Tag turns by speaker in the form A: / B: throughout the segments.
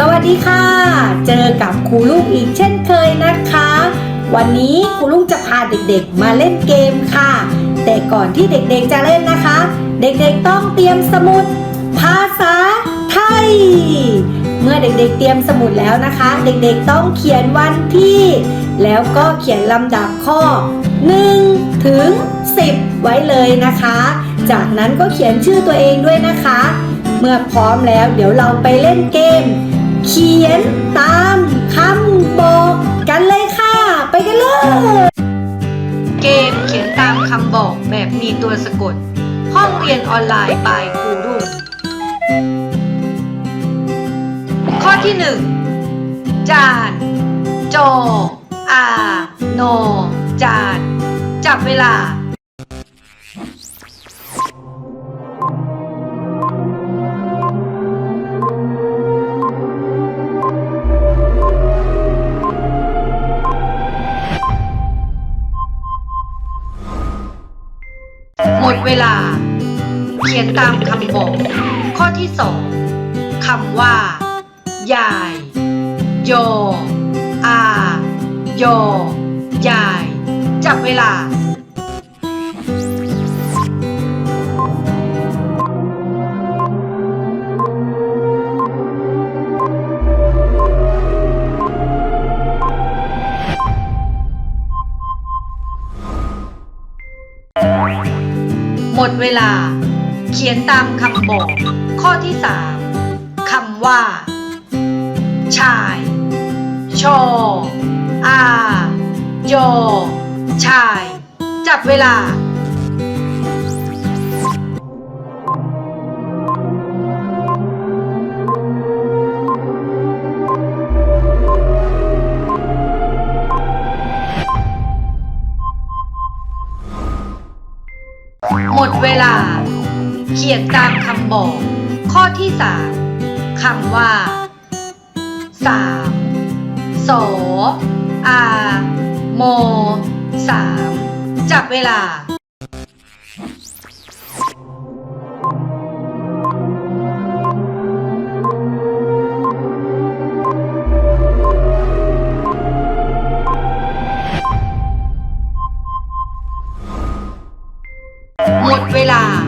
A: สวัสดีค่ะ เจอกับครูลุงอีกเช่นเคยนะคะ วันนี้ครูลุงจะพาเด็กๆมาเล่นเกมค่ะ แต่ก่อนที่เด็กๆจะเล่นนะคะ เด็กๆต้องเตรียมสมุด ภาษาไทย เมื่อเด็กๆเตรียมสมุดแล้วนะคะ เด็กๆต้องเขียนวันที่ แล้วก็เขียนลำดับข้อ 1 ถึง 10 ไว้เลยนะคะ จากนั้นก็เขียนชื่อตัวเองด้วยนะคะ เมื่อพร้อมแล้วเดี๋ยวเราไปเล่นเกม เขียนตามคำบอกกันเลยค่ะ ไปกันเลย
B: เกมเขียนตามคำบอกแบบมีตัวสะกด ห้องเรียนออนไลน์บายครูรุ่งข้อที่หนึ่งจานโจอา โน จาน จับเวลา เวลา เขียนตามคำบอก ข้อที่สองคำว่า ยาย โย อา โย ยาย จับเวลา หมดเวลา เขียนตามคำบอก ข้อที่สามคำว่า ชาย ชอาโยชาย จับเวลา เขียนตามคำบอก ข้อที่สามคำว่าสามสออาโมสามจับเวลาหมดเวลา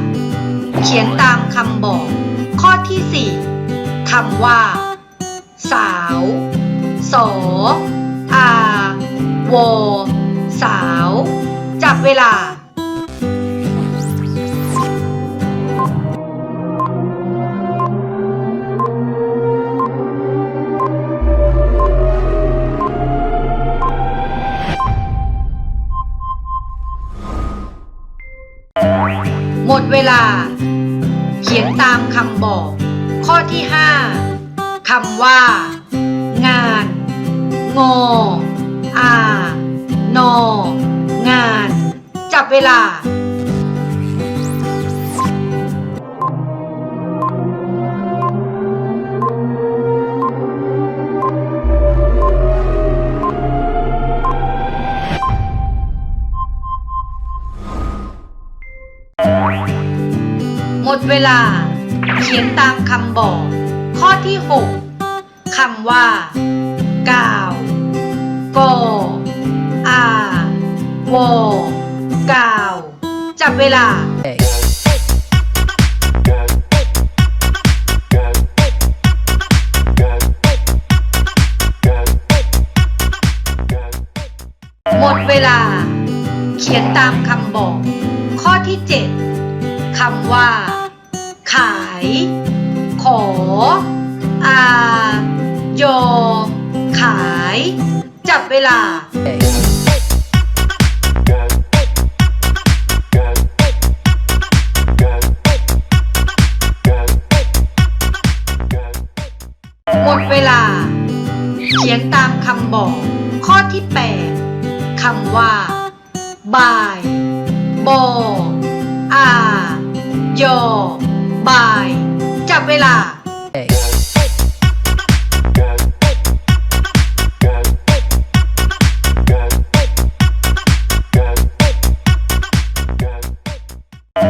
B: เขียนตามคำบอก ข้อที่สี่คำว่า สาวโสอาวสาว จับเวลา ลา เขียนตามคำบอก ข้อที่ห้าคำว่า งาน งออาโนงาน จับเวลา มดเวลา เขียนตามคำบอก ข้อที่ 6คำว่ากาวโกอาวกาวจับเวลาหมดเวลา เขียนตามคำบอก ข้อที่ 7คำว่า ขาย ขอ อาโยขาย จับเวลา หมดเวลา เขียนตามคำบอก ข้อที่ 8คำว่า บ่าย บอาโย บ่าย จับเวลา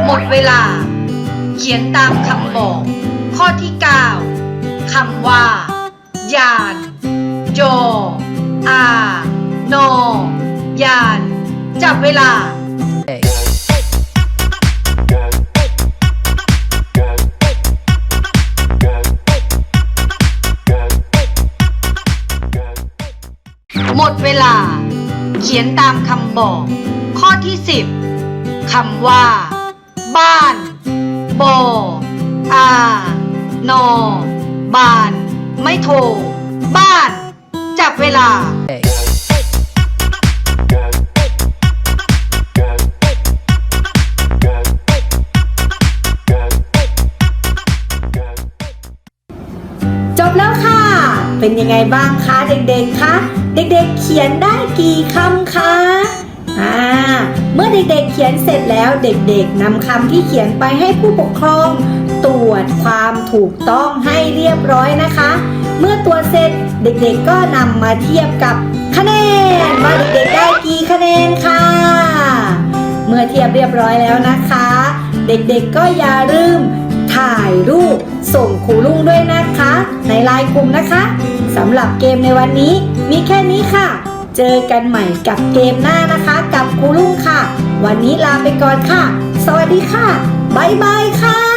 B: หมดเวลา เขียนตามคำบอก ข้อที่ 9 คำว่า ยานโจอานอยาน จับเวลา หมดเวลา เขียนตามคำบอก ข้อที่ 10คำว่า บ้าน บออานอบาน ไม่โทรบ้าน จับเวลา
A: เป็นยังไงบ้างคะเด็กๆคะ เด็กๆเขียนได้กี่คำคะอ่าเมื่อเด็กๆเขียนเสร็จแล้วเด็กๆนำคำที่เขียนไปให้ผู้ปกครอง ตรวจความถูกต้องให้เรียบร้อยนะคะ เมื่อตรวจเสร็จเด็กๆก็นำมาเทียบกับคะแนนว่าเด็กๆได้กี่คะแนนค่ะ เมื่อเทียบเรียบร้อยแล้วนะคะ เด็กๆก็อย่าลืม ถ่ายรูป ส่งครูลุงด้วยนะคะ ในไลน์กลุ่มนะคะสำหรับเกมในวันนี้ มีแค่นี้ค่ะ เจอกันใหม่กับเกมหน้านะคะ กับครูลุงค่ะ วันนี้ลาไปก่อนค่ะ สวัสดีค่ะบ๊ายบายค่ะ